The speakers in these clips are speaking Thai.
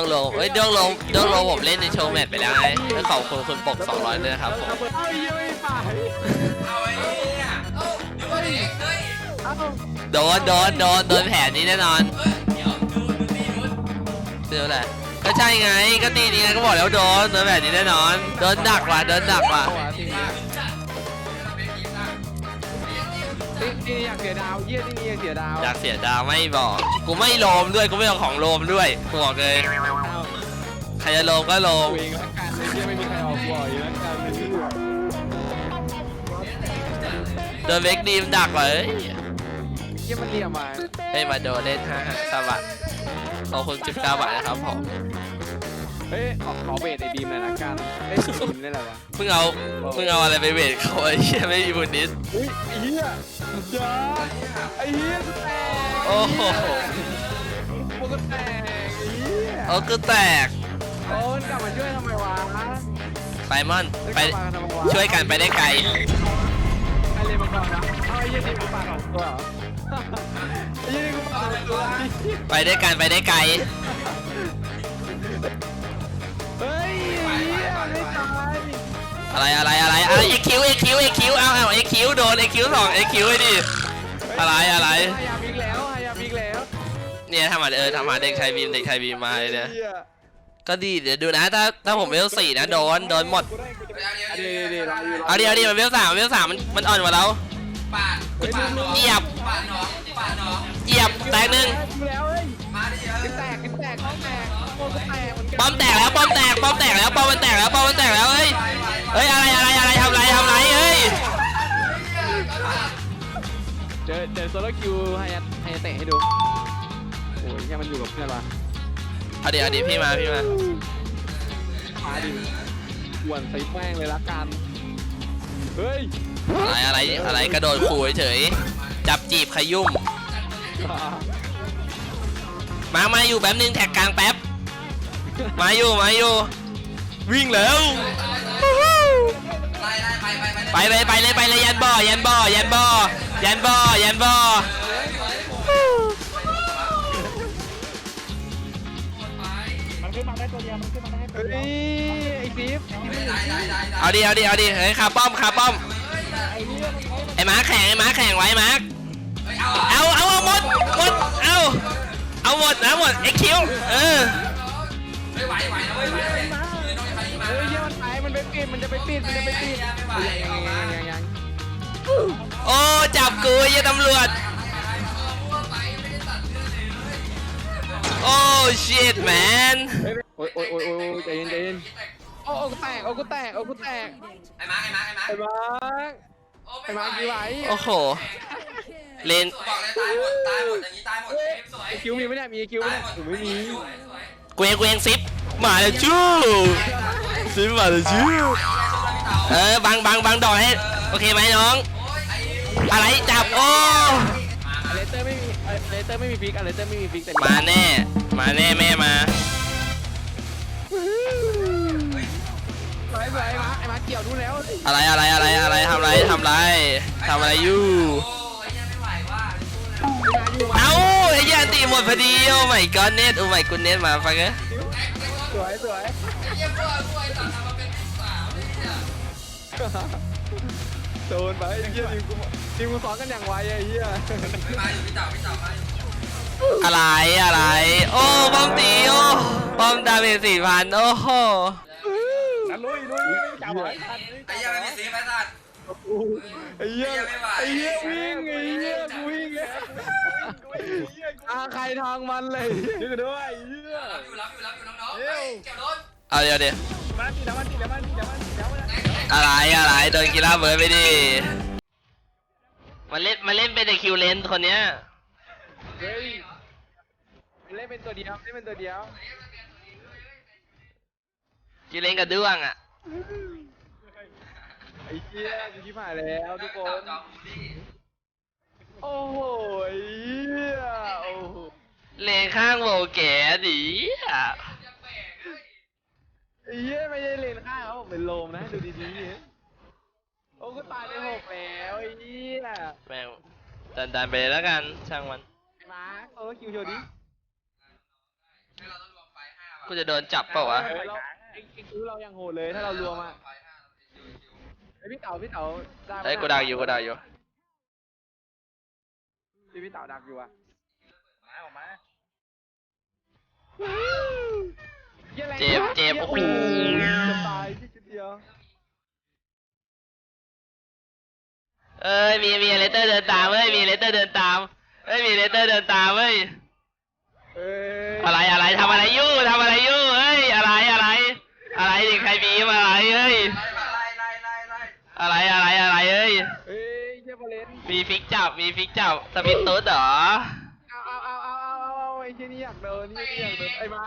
วงลงเอ้ยดวงลงดวงลงผมเล่นในโชว์แมตช์ไปแล้วไงแล้วขอบคุณคุณปก200ด้วยนะครับผม เอ้ยยังไม่ไปเอาไอ้เนี่ยเอ้าดูดิเฮ้ยเอ้าโดนโดนโดนโดนแผนนี้แน่นอนเฮ้ยเดี๋ยวดูดูตีนุชเจอแหละก็ใช่ไง ก็ตีนี้ไงก็บอกแล้วโดนโดนแบบนี้แน่นอน โดนดักว่ะโดนดักว่ะเนี้นี่นี่อยากเสียดาวเยี่ยนี่นี่อยากเสียดาวอยากเสียดาวไม่บอก กูไม่โลมด้วย กูไม่เอาของโลมด้วยกูบอกเลย เอ้าใครจะโลมก็โลม ตัวเองละกันเลยเยี่ยไม่มีใครออกบ่อยละกันเลยที่โดนเบคดีมดักว่ะเอ้ยเยี่ยมันเหลี่ยมมาเฮ้ยมาโดนเล่นห้าสวัสดขอบคุณ19บาทนะครับผม เฮ้ยขอขอเบสไอ้บีมหน่อยละกันไอ้บีมนี่แหละวะเพิ่งเอาเพิ่งเอาอะไรไปเวทเขาไอ้เหี้ยไม่มีบุญนิสอุ้ยไอ้เหี้ยจ้าไอ้เหี้ยกูแตกโอ้โหกูก็แตกไอ้เหี้ยเอาก็แตกโอ้มันกลับมาช่วยทำไมวะไซมอนไปมันกลับมาทำไมวะช่วยกันไปได้ไกลไอ้เลยมาก่อนนะเอาไอ้เหี้ยนี่กูปาดสองตัวเหรอไอ้เหี้ยนี่กูปาดสองตัวไปได้กันไปได้ไกล อะไรอะไรอะไรอะไรเอ็กคิวเอ็กคิวเอ็กคิวเอาเอาเอ็กคิวโดนเอ็กคิวสองเอ็กคิวไอ้ดิอะไรอะไรพยายามอีกแล้วพยายามอีกแล้วเนี่ยทำมาเออทำมาเด็กชายบีมเด็กชายบีมมาเลยเนี่ยหี้ก็ดีเดี๋ยวดูนะถ้าถ้าผมเวลสี่นะโดนโดนหมดเดี๋ยวเดี๋ยวรออยู่รอเอาดิเอาดิมันเวลสามเวลสามมันมันอ่อนกว่าเราปาดปาดน้องเหยียบปาดน้องปาดน้องเหยียบแตกหนึ่งดูแล้วเฮ้ยมาดิเอขึ้นอแตกขึ้นแตกห้องแตกโอ้ก็แตกเหมือนกันป้อมแตกแล้วป้อมแตกป้อมแตกแล้วป้อมมันแตกแล้วป้อมมันแตกแล้วเฮ้ย เฮ้ยอะไรอะไรอะไรทำไรทำไรเฮ้ยเจอเจอโซโลคิวไฮยาไฮยาเตะให้ดูโอ้ยแค่มันอยู่กับเพื่อนวะเอาดิเอาดิพี่มาพี่มามาดิหวนใส่แป้งเลยละกันเฮ้ยอะไรอะไรอะไรกระโดดขู่เฉยๆจับจีบขยุ่มมามาอยู่แป๊บนึงแท็กกลางแป๊บมาอยู่มาอยู่วิ่งแล้ว ไล่ไล่ไปไปไปไปเลยไปเลยไปเลยยันบ่อยันบ่อยันบ่อยันบ่อยันบ่อเฮ้ยไอ้ซีฟไล่ไล่ไล่เอาดิเอาดิเอาดิเฮ้ยคาป้อมคาป้อมไอ้ม้าแข่งไอ้ม้าแข่งไว้มาร์คเฮ้ยเอาเอาเอาเอาหมดหมดเอาเอาหมดนะหมดเอ็กคิวเออไม่ไหวไหวนะเว้ยไหวเลยยืนตรงไอ้คันนี้มาเฮ้ยเยี่ยมันไป มันไปปิดมันจะไปปิดมันจะไปปิดไม่ไหวยังเอายังมายังยังโอ้จับกูไอ้เหี้ยตำรวจ โอ้ชิตแมนโอ้ยโอ้ยโอ้ยโอ้ยใจเย็นใจเย็นโอ้โอ้กูแตกโอ้กูแตกโอ้กูแตกไอ้มาร์คไอ้มาร์คไอ้มาร์คไอ้มาร์คโอ้ไอ้มาร์คกี่ไหวโอ้โหเลนบอกเลยตายหมดตายหมดอย่างนี้ตายหมดสวยไอ้คิวมีไหมเนี่ยมีไอ้คิวไหมตายเนี่ยหมดผมไม่มีสวยสวยกูเองกูเองซิปมาแล้วจู้ ซิปมาแล้วจู้เออบังบังบังดอกให้ โอเคไหมน้อง อะไรจับ โอ้อเลเตอร์ไม่มีอเลเตอร์ไม่มีฟิกอเลเตอร์ไม่มีฟิกแต่มาแน่ มาแน่แม่มาสวยสวยไอ้มาร์คไอ้มาร์คเกี่ยวนู่นแล้วอะไรอะไรอะไรอะไรทำอะไรทำอะไรทำอะไรอยู่โอ้ยยังไม่ไหวว่ะไอ้มาร์คอยู่เอ้าไอ้ยันตีหมดพอดีโอ้ my god เน็ตโอ้ my god เน็ตมาฟังเอ้ยสวยสวย เยี่ยมด้วยด้วยตัดทำมาเป็นสาวเนี่ยโดนไปไอ้เหี้ยทีมกูทีมกูซ้อนกันอย่างไวไอ้เหี้ยไม่มาอยู่พี่เต่าพี่เต่ามาอยู่อะไรอะไร โอ้บอมตีโอ้บอมดาเมจสี่พันโอ้โหลุยลุยจับไว้ไอ้เหี้ยังไม่มีสีไอ้สัตว์ไอ้เหี้ยไอ้เหี้ยวิ่งไอ้เหี้ยกูวิ่งแล้วอาใครทางมันเลยยืดด้วยไอ้เหี้ย รับอยู่รับอยู่รับอยู่น้องๆเฮ้ยเกี่ยวโดน เอาเดี๋ยวเดี๋ยวมาตีแล้วมาตีแล้วมาตีแล้วมาตีแล้วมาอะไรอะไรโดนกีฬาเบิร์ดไปดิมาเล่นมาเล่นเป็นแต่คิวเลนคนเนี้ยเฮ้ยเล่นเป็นตัวเดียวเล่นเป็นตัวเดียวคิวเลนกับด้วงอะไอ้เหี้ยกูชิบหายแล้วทุกคเต่านจอมบูลลี่โอ้โหไอ้เหี้ยโอ้โหเลนข้างโบแก่ดิอะไอ้ เหี้ยไม่ใช่เลนข้างเขาผมเป็นโลมนะดูดีๆโอ้ก็ตายไปหกแล้วไอ้เหี้ยแม่งดันดันไปเลยแล้วกันช่างมันมาร์คเออคิวโชว์ดิให้เราต้องรวมไฟห้าบาทกูจะโดนจับเปล่าวะเออเราเอ็งเอ็งคือเรายังโหดเลยถ้าเรารวมอะไอพี่เต๋าพี่เต๋าได้ไหมเฮ้ยกูดักอยู่กูดักอยู่พี่พี่เต๋าดักอยู่อะมาออกมา เจ็บเจ็บโอ้โหจะตายพี่จุดเดียวเอ้ยมีมีเลเตอร์เดินตามเว้ยมีเลเตอร์เดินตามเอ้ยมีเลเตอร์เดินตามเว้ยเอ้ยอะไรอะไรทำอะไรอยู่ทำอะไรอยู่เฮ้ยอะไรอะไร อะไรดิใครบีมอะไรเฮ้ยไล่ไล่ไล่ไล่อะไรอะไรอะไรเอ้ยเอ้ยเจ้าบอลเลนมีฟิกจับมีฟิกจับสปินตุ๊ดเหรอ เอาไอ้เชี่ยนี่อยากโดนนี่อยากโดนไอ้มา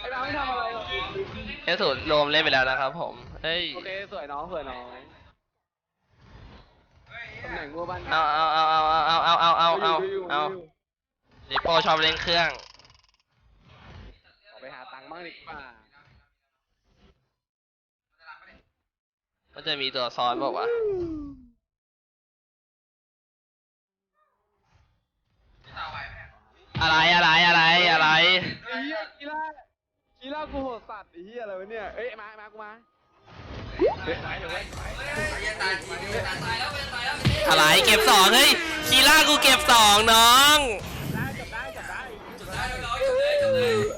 ไอ้มาไม่ทำอะไรหรอกเอสูตรรวมเล่นไปแล้วนะครับผม เฮ้ย โอเคสวยน้องสวยน้องตำแหน่งงัวบ้านเอาเอาเอาเอาเอาเอาเอาเอาเอาเอาลิโป้ชอบเล่นเครื่องไปหาตังค์บ้างดีกว่ามันจะมีตัวซ้อนบอกว่าากูโหดสัตว์ไอ้เหี้ยอะไรวะเนี่ย เอ้ยมามากูมาไอ้ยันตายทีนี้ยันตายแล้วยันตายแล้วอะไรเก็บสองเฮ้ยคีล่ากูเก็บสองน้อง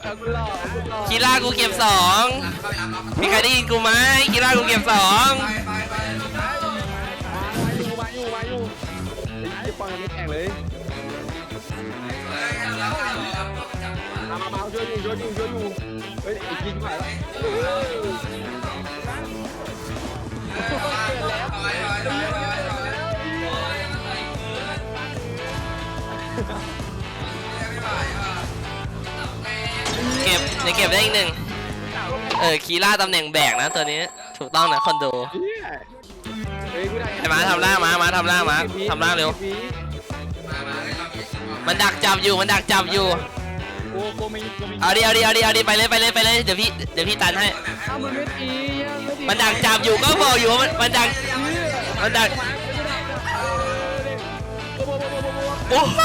เอากูหลอกกูหลอกคีล่ากูเก็บสองมีใครได้ยินกูไหมคีล่ากูเก็บสองมาอยู่มาอยู่มาอยู่ไอ้ปังไม่แข่งเลยมามามาช่วยอยู่ช่วยอยู่ช่วยอยู่ เฮ้ยไอ้กินหายแล้วเก็บเดี๋ยวเก็บได้อีกหนึ่งเออคีล่าตำแหน่งแบกนะตัวนี้ถูกต้องนะคนดูเหี้ยเฮ้ยกูได้ไอ้มาทำล่างมามาทำล่างมาทำล่างเร็ว มันดักจับอยู่มันดักจับอยู่ โอ้โกมีโกมีเอาดิเอาดิเอาดิเอาดิไปเลยไปเลยไปเลยเดี๋ยวพี่เดี๋ยวพี่ตันให้ถ้ามันไม่ตีไม่ตีมันดักจับอยู่ก็บอกอยู่ว่ามันมันดักมันดักโอ้โห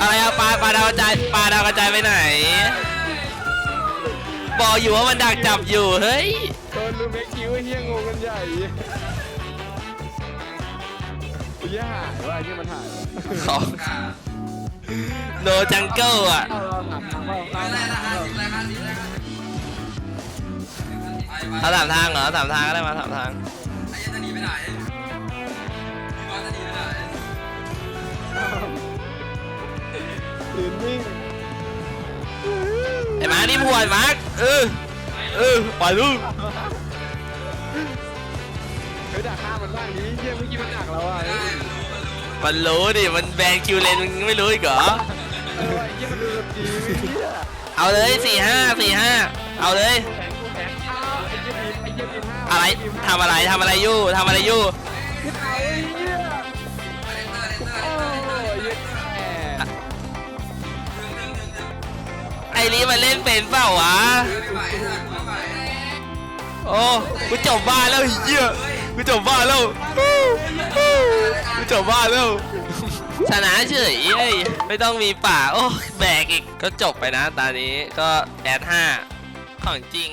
อะไรอะปลาปลาดาวกระจายปลาดาวกระจายไปไหน บอกอยู่ว่ามันดักจับอยู่เฮ้ย โดนลูเมคคิวเฮียงงกันใหญ่ เฮียหายว่าที่มันหายของโนจังเกิลอะ เราถามทางเปล่าเอาถามทางเปล่าเอาสามทางเหรอสามทางก็ได้มาสามทางไอ้ยันจะหนีไปไหนพี่บอลจะหนีไปไหนยืนนิ่งไอ้มาร์คนี่พวนมาร์คเออเออปล่อยลูก เฮ้ยดักหน้ามันบ้างดิเฮียเมื่อกี้มันดักเราอะเฮ้ยมันรู้ดิ มันแบนคิวเลนมึงไม่รู้อีกเหรอเออไอ้เฮียมันดูแบบดีเฮียเอาเลยสี่ห้าสี่ห้าเอาเลย แข็งกูแข็งอ้าวไอ้เฮียทีมไอ้เฮียทีมห้าอะไรทำอะไรทำอะไรอยู่ทำอะไรอยู่ไอ้เฮียเลนเตอร์เลนเตอร์โอ้ยเฮียแหมไอ้นี้มันเล่นเป็นเปล่าวะไม่ไหวนะไม่ไหวโอ้กูจบบ้านแล้วไอ้เหี้ย กูจบบ้านแล้วกูจบบ้านแล้ว ชนะเฉยเอ้ยไม่ต้องมีป่า โอ้แบกอีก ก็จบไปนะ ตอนนี้ก็แอดห้าของจริง